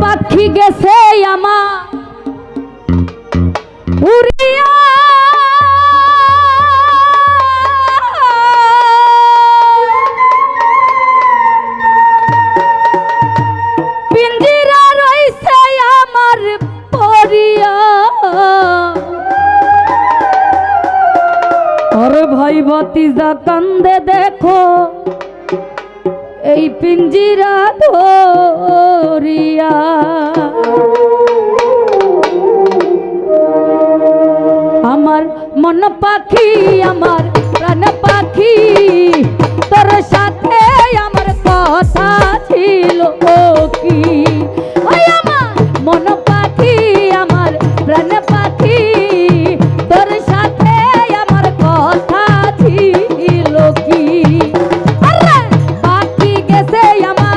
পাখি গেছে আমার। উড়িয়া। পিঞ্জিরা রইছে আমার পরিয়া। ওর ভাই ভতিজা কান্দে দেখো। এই পিঞ্জিরা ধরিয়া। আমার মন পাখি আমার প্রাণ পাখি সেই আমার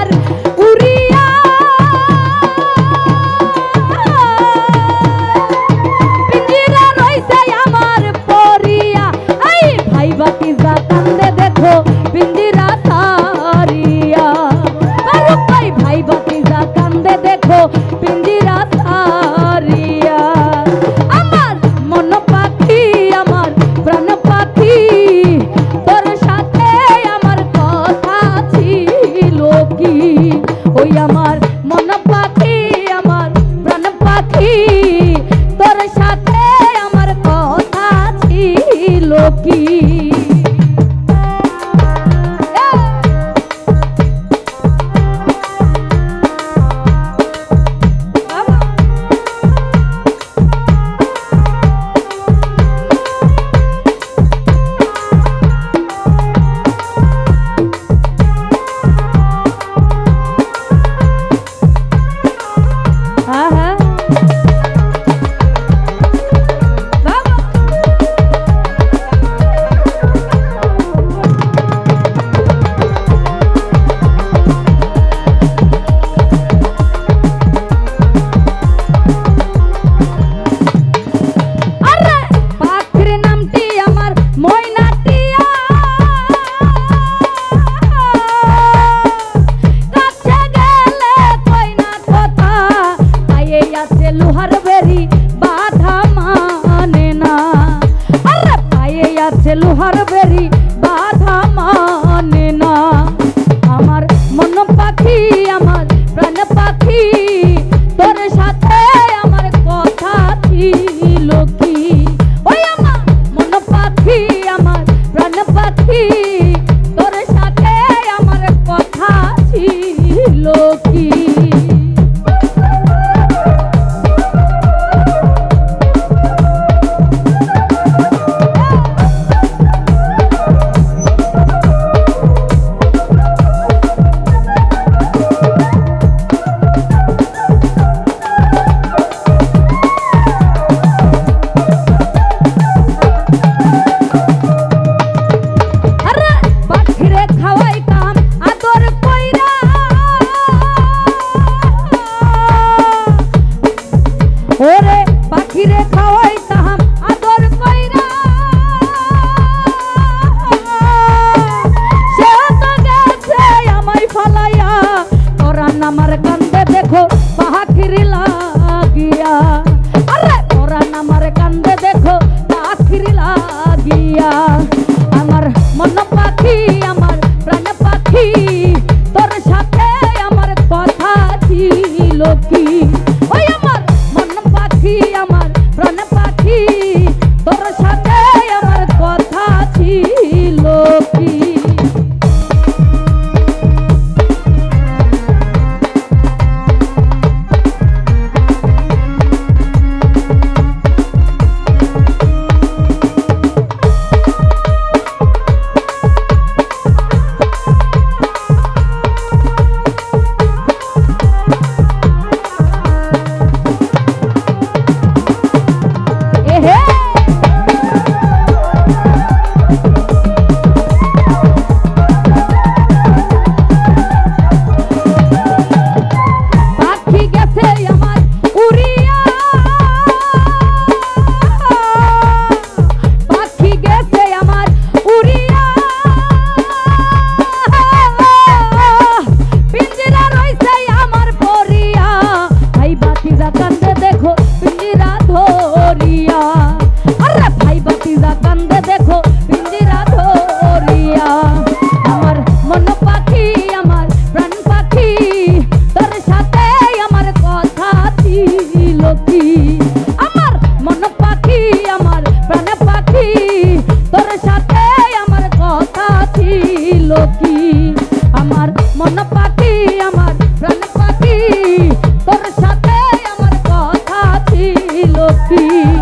সখী